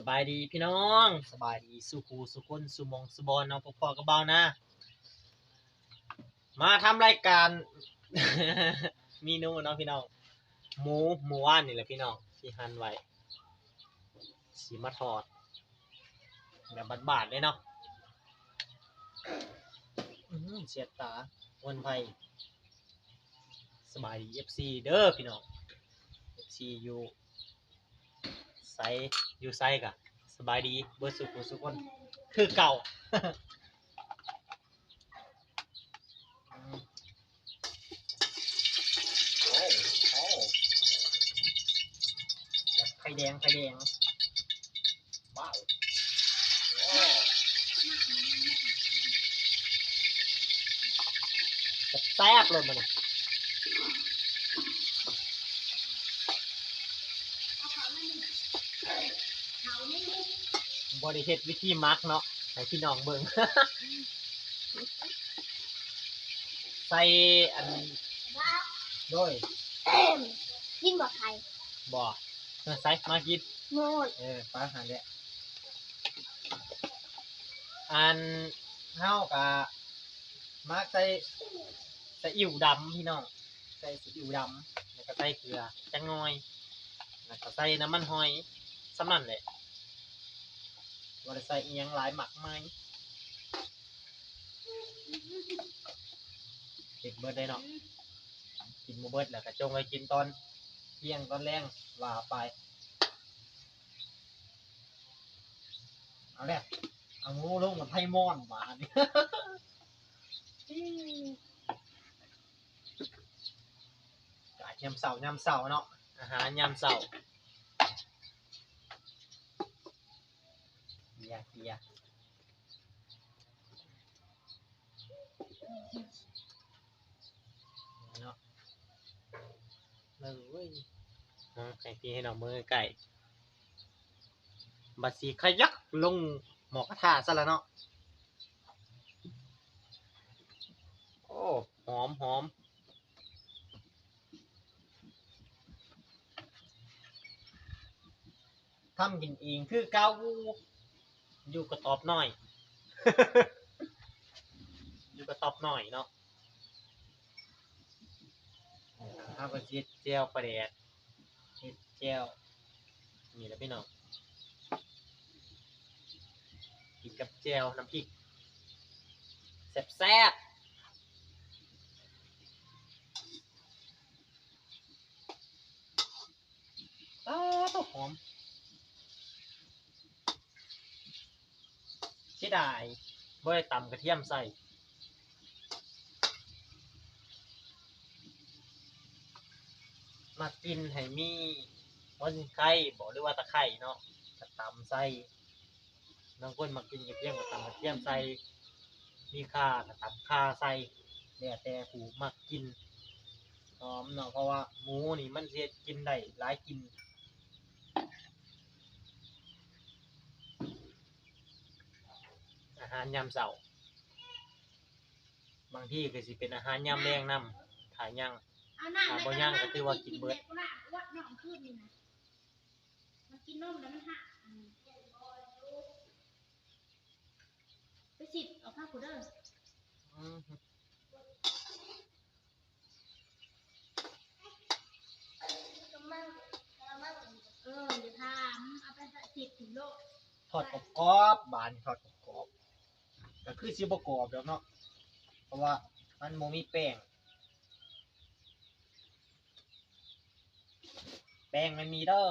สบายดีพี่น้องสบายดีสุขูสุคนสุมงสุบอนเนาะพอกับเบานะ มาทำรายการ เมนูเนาะพี่น้องหมูหมูว่านนี่แหละพี่น้องที่หั่นไว้สีมาทอด แบบบาดๆเลยเนาะอื้อหือเสียดตาวันไพสบายดี FC เด้อพี่น้อง FC อยู่ไซ อยู่ไซกะสบายดีเบิร์สุขุสุกคนคือเก่าไข่แดงไข่แดงว้าวแซ่บเลยมัน บริเฮ็ดวิธีมักเนาะให้พี่น้องเบิ่ง ใส่อันโด้วยกินบ่ไข่บ่เออใส่มากินโง่นเออปลาหาเนี่ยอันเฮากะมักใส่ใส่อิ๋วดำพี่น้องใส่ซีอิ๊วดำแล้วก็ใส่เกลือจังหน่อยแล้วก็ใส่น้ำมันหอยสำนั่นแหละ บ่ได้ใส่อียงหลายหมักไหมเด็กเบิดได้เนาะกินบ่เบิร์ดแล้วก็จงไว้กินตอนเที่ยงตอนแรงว่าไป เอาแหละเอางูลงกับไพ่มอนมาเนี่ยกายยำเสาร์ยำเสาร์เนาะอาหารยำเสาร์เกี ยร์เกียร์เนาะเลยเอาให้พี่ให้น้องมือไก่บัดสีขยักลงหมอกระทะซะแล้วเนาะโอ้หอมหอมทำกินเองคือเกา อยู่กระตอบหน่อย อยู่กระตอบหน่อยเนาะข้าวกระเจี๊ยบเจียวปลาแดดเฮ็ดเจียวนี่แหละพี่น้องกินกับแจวน้ำพริกแซ่บๆอ้าวต้องหอม เสียดายบ่ได้ตำกระเทียมใส่มากินให้มีวันไข่บอกหรือว่าตะไคร่เนาะกระตำใส่บางคนมากินกระเทียมกับตำกระเทียมใส่มีข่ากับตำข่าใส่แล้วแต่ผูมักกินหอมเนาะเพราะว่าหมูนี่มันเสียกินได้หลายกิน อาหารยามเช้าบางที่ก็สิเป็นอาหารยามแรงนำถ่ายยังเอาหน้าอ่าบ่ย่างก็ถือว่ากินเบิดว่าน้องขึ้นนี่นะมันกินนมแล้วมันหักอืมไปสิเอาผ้ากูเด้ออืมเอออย่าถามเอาไปสิบถึงโลกทอดกรอบๆบานทอดกรอบๆ ก็คือสิบ่กรอบแล้วเนาะเพราะว่ามันบ่มีแป้ง แป้งมันมีเด้อ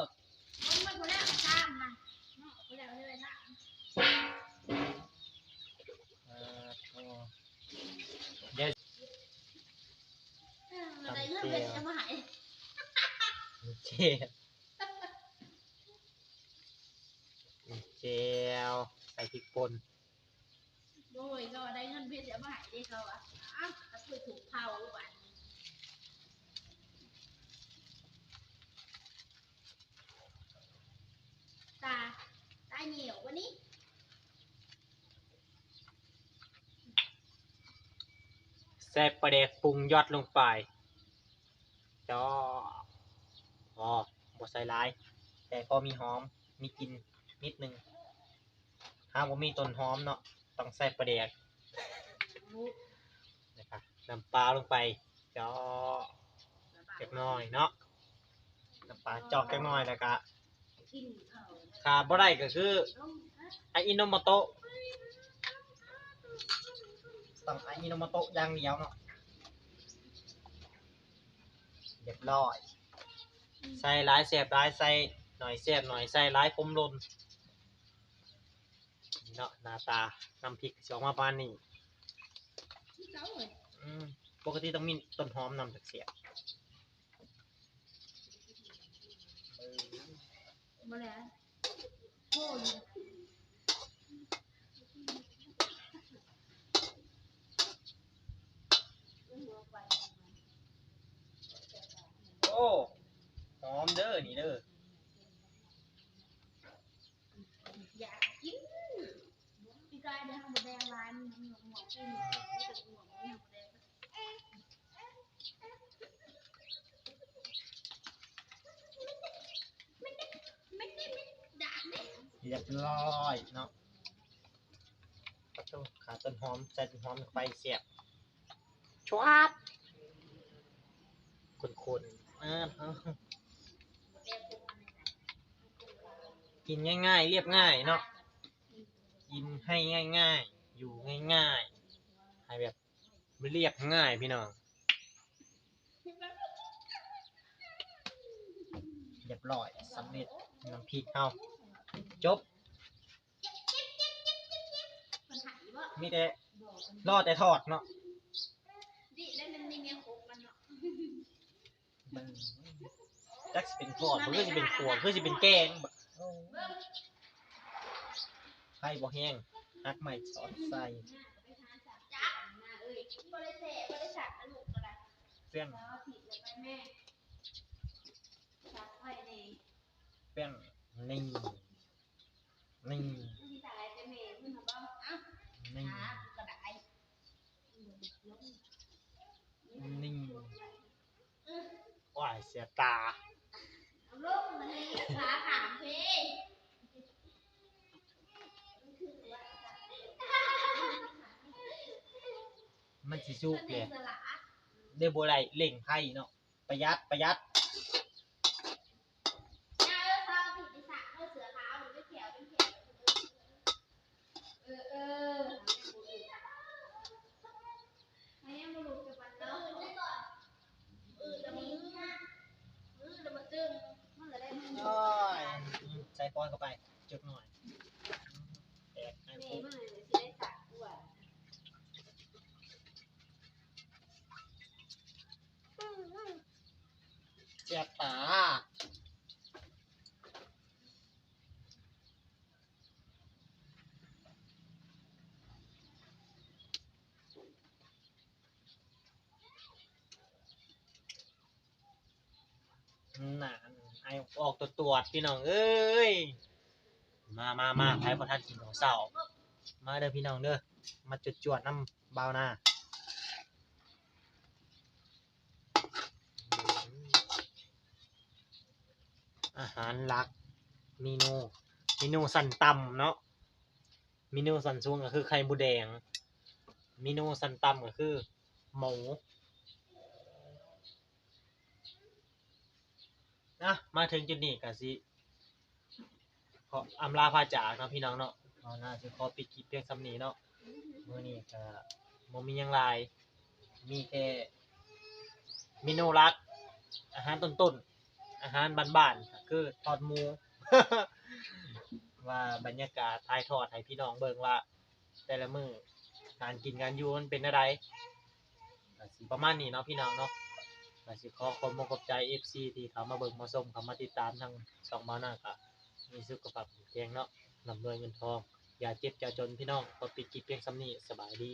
มันมันกูแล้วตามนะเนาะกูแล้วเลยนะเออโอ้เดี๋ยวเออมันได้เรื่องเป็นจะมาหายเจลเจลใส่พริกป่น ยก็ได้เงินเพียจะมาหายได้เขาอะอ้าวต่คือถูกเผาวันตา ตาเหนียววันนี้แซ่บประเดกปรุงยอดลงไปจออ๋อบ่ใส่หลาย แต่พอมีหอม มีกลินนิดนึงถ้าบ่มีต้นหอมเนาะ ต้องใส่ปลาแดกนะครับน้ำปลาลงไปจอกจักหน่อยเนาะน้ำปลาจอกจักหน่อยแล้วก็กินข้าวขาดบ่ได้ก็คือต้มไออิโนโมโตะต้องไออิโนโมโตะอย่างเดียวเนาะเรียบร้อยใส่หลายเสียบหลายใส่หน่อยเสียบหน่อยใส่หลายคมลนนี่ เนาะหน้าตาน้ำพริกสออกมาประมาณนี้อืมปกติต้องมีต้นหอมนำจากเสียมาแล้วโอ้ยโอ้หอมเด้อนี่เด้ออยากกินายเดินทางบนแดงลายมันหมวหมวกขึ้นนี่เป็นหมวหมวแดงเรียบร้อยเนาะประตูขาต้นหอมใส่ต้นหอมไปเสียบชวบคนๆอ่ากินง่ายๆ เรียบง่ายเนาะ กินให้ง่าย ๆ อยู่ง่ายๆ ให้แบบเรียบง่ายพี่น้องเรียบร้อยสำเร็จน้ำพริกเฮาจบมีแต่รอดแต่ทอดเนาะดิแล้วมันมีเมียโคมันเนาะมันจักสิเป็นทอดมันก็สิเป็นขวคือสิเป็นแกงแบบเบิ่ง ไข่บ่แห้งหักใหม่สอดใส่จับจับมาเอ้ยบริเสธบริษัทอนุก็ได้เปี้ยงแล้วผิดเลยไปแม่จับไว้ในเปี้ยงนี่นี่ ที่สายไปแม่เพิ่นทำว่าอ้าว นี่ หากระดาษ นี่ว้ายเสียตา เอาลงมาให้ขาถามเพ มัน สิสุกเลยสละเดยวบ่ไรเล่งไผ่เนาะประหยัดประหยัด ยาเออเขาผิดที่สระเออเสือขาวหรือเป็นแถวเป็นแถวเออเออให้ยังมาลูกจะปันเนาะเออจะมีเออจะมาตึงมันจะได้มัน โอ้ยใส่ปอนเข้าไปจุดหน่อยแตกให้ นี่ ปุ๊บ มันเลยสิได้สระด้วย เสียตาน่ะไอออกตัวตรวจพี่น้องเอ้ย มามามาใครประทานกินของเสามาเด้อพี่น้องเด้อ มาจุดจวดน้ำเบาหน้า อาหารหลักเมนูเมนูสันต่ำเนาะเมนูสันสูงก็คือไข่บูแดงเมนูสันต่ำก็คือ หมูนะมาถึงจุดนี้ก็สิขออำลาพาจากเนาะพี่น้องเนาะเอาน่าจะขอปิดคลิปเพียงสำนีเนาะเมื้อนี้ก็บ่มียังหลายมีแค่เมนูหลักอาหารต้นๆ อาหารบ้านๆก็คือทอดหมู ว่าบรรยากาศถ่ายทอดให้พี่น้องเบิ่งว่า แต่ละมื้อการกินการอยู่มันเป็นอะไรก็สิประมาณนี้เนาะพี่น้องเนาะก็สิขอขอบคุณขอบใจ FC ที่เขามาเบิ่งมาชมเขามาติดตามทางช่องมาหน้าก็มีสุขภาพแข็งแรงเนาะนำรวยเงินทอง อย่าเจ็บอย่าจนพี่น้องพอปิดคลิปเพียงซ้ำนี้สบายดี